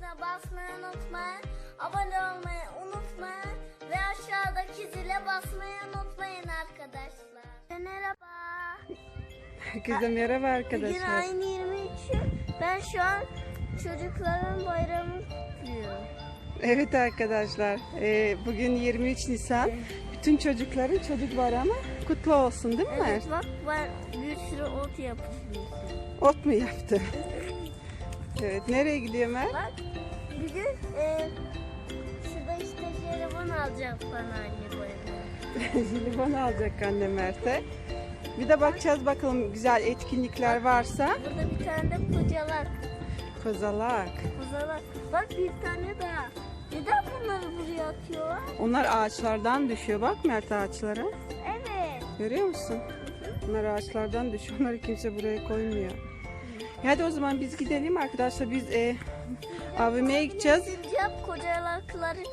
tuşuna basmayı unutmayın. Abone olmayı unutmayın. Ve aşağıdaki zile basmayı unutmayın arkadaşlar. Merhaba. Herkese merhaba Bugün arkadaşlar. aynı 23'ü. Ben şu an çocukların bayramını kutluyorum. Evet arkadaşlar. e, bugün 23 Nisan. Bütün çocukların çocuk bayramı kutlu olsun değil mi? Evet bak ben bir sürü ot yapmışım. Ot mu yaptı? Evet. Nereye gidiyor Mert? Bak bugün e, şurada işte jelibon alacak bana anne bayramı. Jelibon alacak anne Mert'e. Bir de bakacağız bakalım güzel etkinlikler varsa. Burada bir tane de kocalak. Kozalak. Kozalak. Bak bir tane daha. Neden bunları buraya atıyorlar? Onlar ağaçlardan düşüyor. Bak Mert ağaçlara. Evet. Görüyor musun? Bunlar ağaçlardan düşüyor. Onları kimse buraya koymuyor. Hadi o zaman biz gidelim arkadaşlar. Biz e, AVM'ye gideceğiz. Sincap kocalakları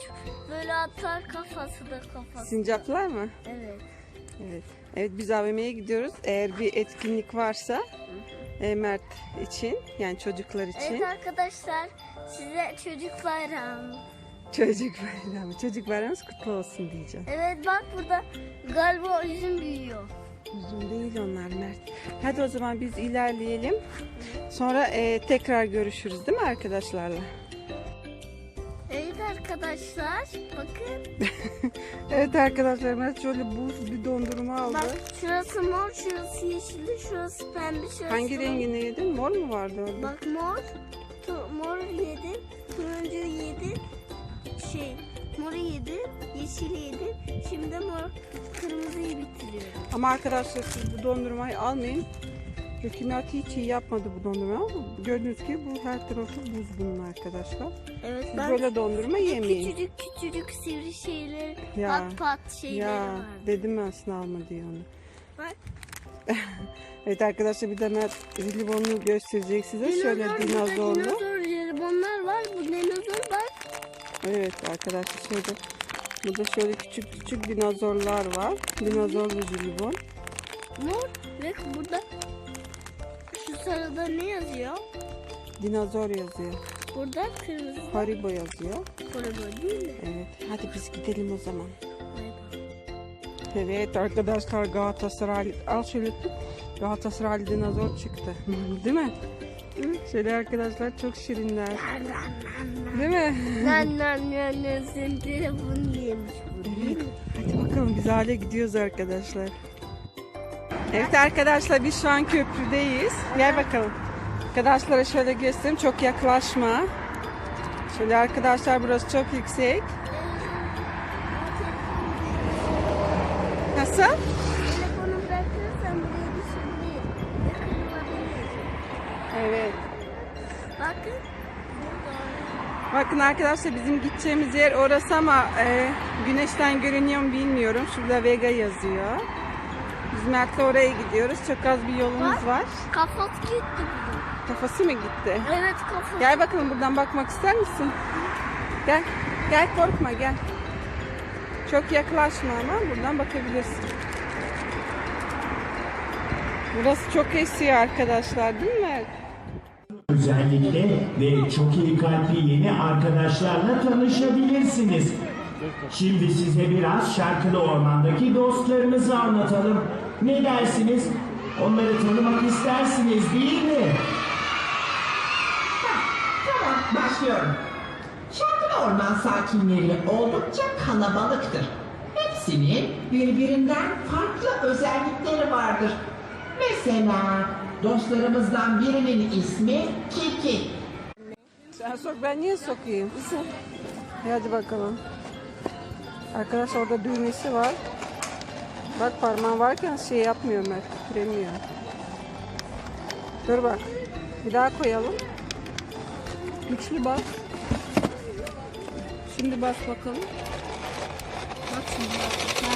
böyle atar kafası da kafası. Sincaplar mı? Evet. Evet. Evet biz AVM'ye gidiyoruz. Eğer bir etkinlik varsa e, Mert için yani çocuklar için Evet arkadaşlar size çocuk bayramı. çocuk bayramı. Çocuk bayramımız kutlu olsun diyeceğim. Evet bak burada galiba üzüm büyüyor. Uzun değil onlar Mert. Hadi o zaman biz ilerleyelim. Sonra e, tekrar görüşürüz değil mi arkadaşlarla? Evet arkadaşlar bakın. Evet arkadaşlar Mert şöyle buz bir dondurma aldı. Bak şurası mor, şurası yeşilli, şurası pembe, şurası Hangi rengini yedin? Mor mu vardı orada? Bak mor, mor yedim, turuncu yedim, şey moru yedim, yeşil yedim. Şimdi mor, kırmızıyı bitiriyorum. Ama arkadaşlar siz bu dondurmayı almayın. Hükümet hiç iyi yapmadı bu dondurma ama gördüğünüz gibi bu her tarafı buz bunun arkadaşlar. Evet Siz ben böyle dondurma yemeyin. küçücük küçücük sivri şeyler, Ya, pat pat şeyleri Ya var. dedim ben sana alma diye onu. Bak Evet arkadaşlar bir de Mert jelibonunu gösterecek size. Şöyle dinozor, burada dinozorlu. dinozor jelibonlar var. Bu dinozor bak. Evet arkadaşlar şöyle burada şöyle küçük küçük dinozorlar var. Dinozorlu jelibon. Mor ve burada şu sarıda ne yazıyor? Dinozor yazıyor. Burada kırmızı Haribo yazıyor. koridor değil mi? Evet hadi biz gidelim o zaman. Evet arkadaşlar Galatasaray al şöyle. Galatasaray dinozor çıktı. Değil mi? Şöyle arkadaşlar çok şirinler. Değil mi? Nan senin telefonun yemiş bu değil mi? Hadi bakalım biz hale gidiyoruz arkadaşlar. Evet arkadaşlar biz şu an köprüdeyiz. Gel bakalım. Arkadaşlara şöyle göstereyim. Çok yaklaşma. Şöyle arkadaşlar burası çok yüksek. Nasıl? Telefonu bırakırsan buraya düşürmeyin. Yakınmadayız. Evet. Bakın. Bakın arkadaşlar bizim gideceğimiz yer orası ama e, güneşten görünüyor mu bilmiyorum. Şurada Vega yazıyor. Biz Mert'le oraya gidiyoruz. Çok az bir yolumuz Bak. var. Kafası gitti. Kafası mı gitti? Evet kafası. Gel bakalım buradan bakmak ister misin? Gel. Gel korkma gel. Çok yaklaşma ama buradan bakabilirsin. Burası çok esiyor arkadaşlar değil mi? Özellikle ve çok iyi kalpli yeni arkadaşlarla tanışabilirsiniz. Şimdi size biraz Şarkılı Orman'daki dostlarımızı anlatalım. Ne dersiniz? Onları tanımak istersiniz değil mi? Tamam, başlıyorum. Şarkılı orman sakinleri oldukça kalabalıktır. Hepsinin birbirinden farklı özellikleri vardır. Mesela dostlarımızdan birinin ismi Kiki. Sen sok ben niye sokayım? Hadi bakalım. Arkadaş orada düğmesi var. Bak parmağın varken şey yapmıyor Mert. Titremiyor. Dur bak. Bir daha koyalım. Güçlü bas. Şimdi bas bakalım. Bak şimdi bak. Ha.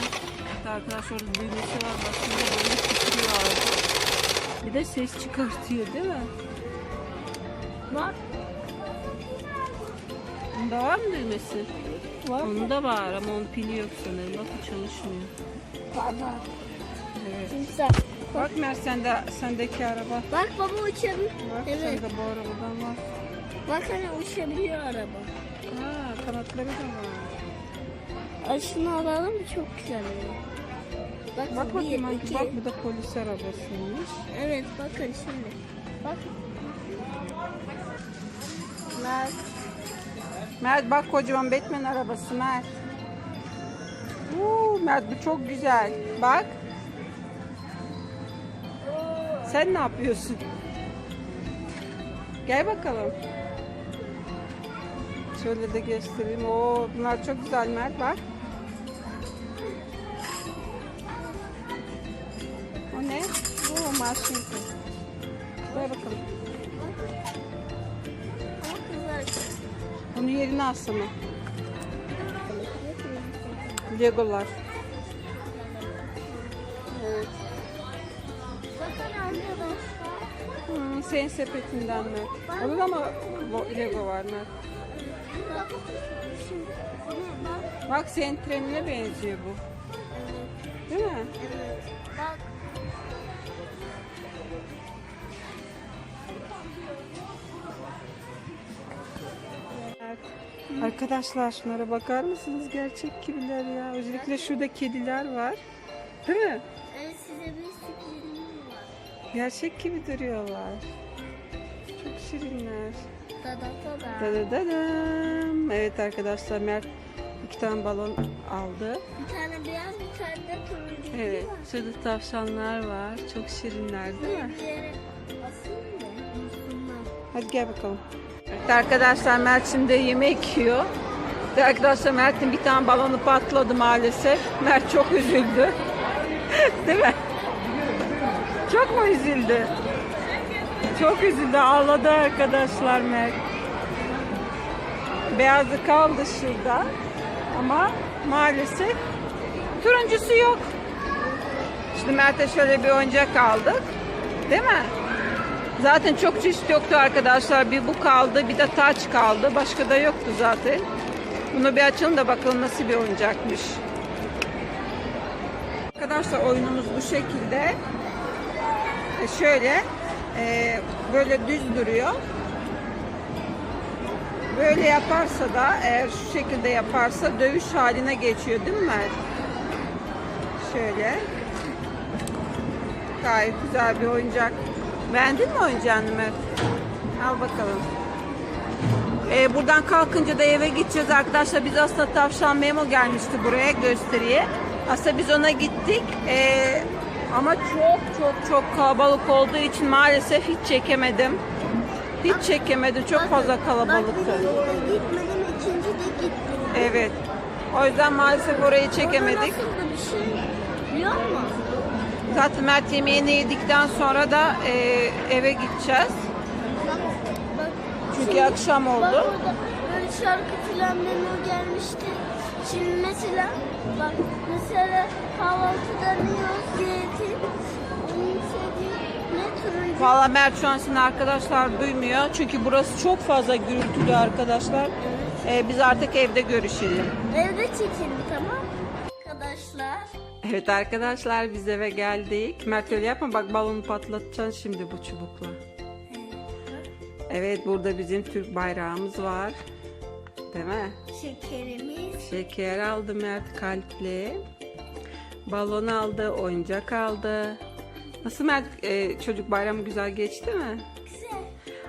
İşte Arkadaş orada düğmesi var. Bak şimdi böyle titriyor ağzı. Bir de ses çıkartıyor değil mi? Bak. Bunda var mı düğmesi? Var. Onda var ama onun pili yok sanırım. Bak çalışmıyor. Baba. Evet. Timsah. Bak Mer sende, sendeki araba. Bak baba uçalım. Bak Evet. sende bu arabadan var. Bak hani uçabiliyor araba. Aa, kanatları da var. Ay şunu alalım çok güzel. Bak, Bak bir, bakayım hadi iki. bak bu da polis arabasıymış. Evet bakın şimdi. Bak. Bak. Mert bak kocaman Batman arabası Mert. Oo, Mert bu çok güzel. Bak. Sen ne yapıyorsun? Gel bakalım. Şöyle de göstereyim. Oo, bunlar çok güzel Mert bak. Oo, marşinki. Ver bakalım. Bunu yerine alsana. Legolar. Hmm, senin sepetinden mi? Olur ama Lego var mı? Bak senin trenine benziyor bu. Değil mi? Evet. Bak. Evet. Arkadaşlar şunlara bakar mısınız? Gerçek gibiler ya. Özellikle şurada kediler var. Değil mi? Evet size bir sürprizim var. Gerçek gibi duruyorlar. Çok şirinler. Da da da Da. Evet arkadaşlar Mert iki tane balon aldı. Bir tane beyaz bir tane de turuncu. Evet. Şurada tavşanlar var. Çok şirinler değil mi? Hadi gel bakalım. Evet arkadaşlar Mert şimdi yemek yiyor. Evet arkadaşlar Mert'in bir tane balonu patladı maalesef. Mert çok üzüldü. Değil mi? Çok mu üzüldü? Çok üzüldü. Ağladı arkadaşlar Mert. Beyazı kaldı şurada. Ama maalesef turuncusu yok. Şimdi Mert'e şöyle bir oyuncak aldık. Değil mi? Zaten çok çeşit yoktu arkadaşlar. Bir bu kaldı, bir de taç kaldı. Başka da yoktu zaten. Bunu bir açalım da bakalım nasıl bir oyuncakmış. Arkadaşlar oyunumuz bu şekilde. E, şöyle e, böyle düz duruyor. Böyle yaparsa da eğer şu şekilde yaparsa dövüş haline geçiyor değil mi? Şöyle. Gayet güzel bir oyuncak. Beğendin mi oyuncağını Mert? Al bakalım. Ee, buradan kalkınca da eve gideceğiz arkadaşlar. Biz aslında tavşan Memo gelmişti buraya gösteriye. Aslında biz ona gittik. Ee, ama çok çok çok kalabalık olduğu için maalesef hiç çekemedim. Hiç çekemedim. Çok fazla kalabalıktı. gitmedim, ikinci de. Evet. O yüzden maalesef orayı çekemedik. Orada nasıl bir şey biliyor musun? Zaten Mert yemeğini yedikten sonra da e, eve gideceğiz. Bak. Çünkü Şimdi- akşam oldu. Bak orada böyle şarkı filan memo gelmişti. Şimdi mesela bak mesela kahvaltıda ne yiyoruz? Zeytin. Onun sevdiği? Valla Mert şu an seni arkadaşlar duymuyor. Çünkü burası çok fazla gürültülü arkadaşlar. Ee, biz artık evde görüşelim. Evde çekelim tamam Arkadaşlar. Evet arkadaşlar biz eve geldik. Mert öyle yapma bak balonu patlatacaksın şimdi bu çubukla. Evet burada bizim Türk bayrağımız var. Değil mi? Şekerimiz. Şeker aldı Mert kalpli. Balon aldı, oyuncak aldı. Nasıl Mert e, çocuk bayramı güzel geçti mi? Güzel.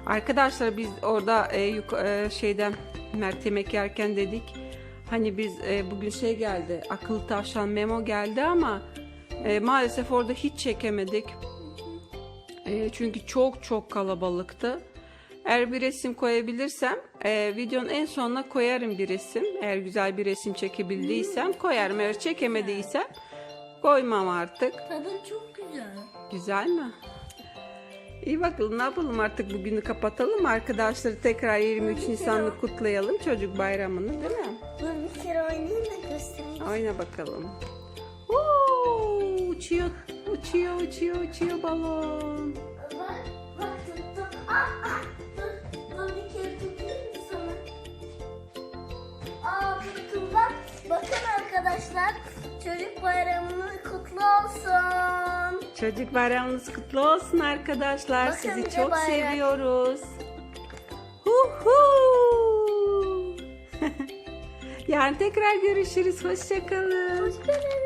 Arkadaşlar biz orada e, yuk- e, şeyden Mert yemek yerken dedik. Hani biz e, bugün şey geldi. Akıllı tavşan memo geldi ama e, maalesef orada hiç çekemedik. E, çünkü çok çok kalabalıktı. Eğer bir resim koyabilirsem e, videonun en sonuna koyarım bir resim. Eğer güzel bir resim çekebildiysem koyarım. Eğer çekemediysem koymam artık. Tadın çok güzel. Güzel mi? İyi bakalım ne yapalım artık bugünü kapatalım? Arkadaşları tekrar 23 Nisan'ı kutlayalım çocuk bayramını değil mi? Dur bir kere oynayayım da göstereyim. Oyna bakalım. Oo, uçuyor, uçuyor, uçuyor, uçuyor balon. Bak, bak tuttum. Ah, ah, dur, bir kere tutayım mı sana? Aa tuttum bak. Bakın arkadaşlar, çocuk bayramınız kutlu olsun. Çocuk bayramınız kutlu olsun arkadaşlar. Bakın Sizi çok bayrak. seviyoruz. Hu hu. Yarın tekrar görüşürüz. Hoşçakalın. Hoşçakalın.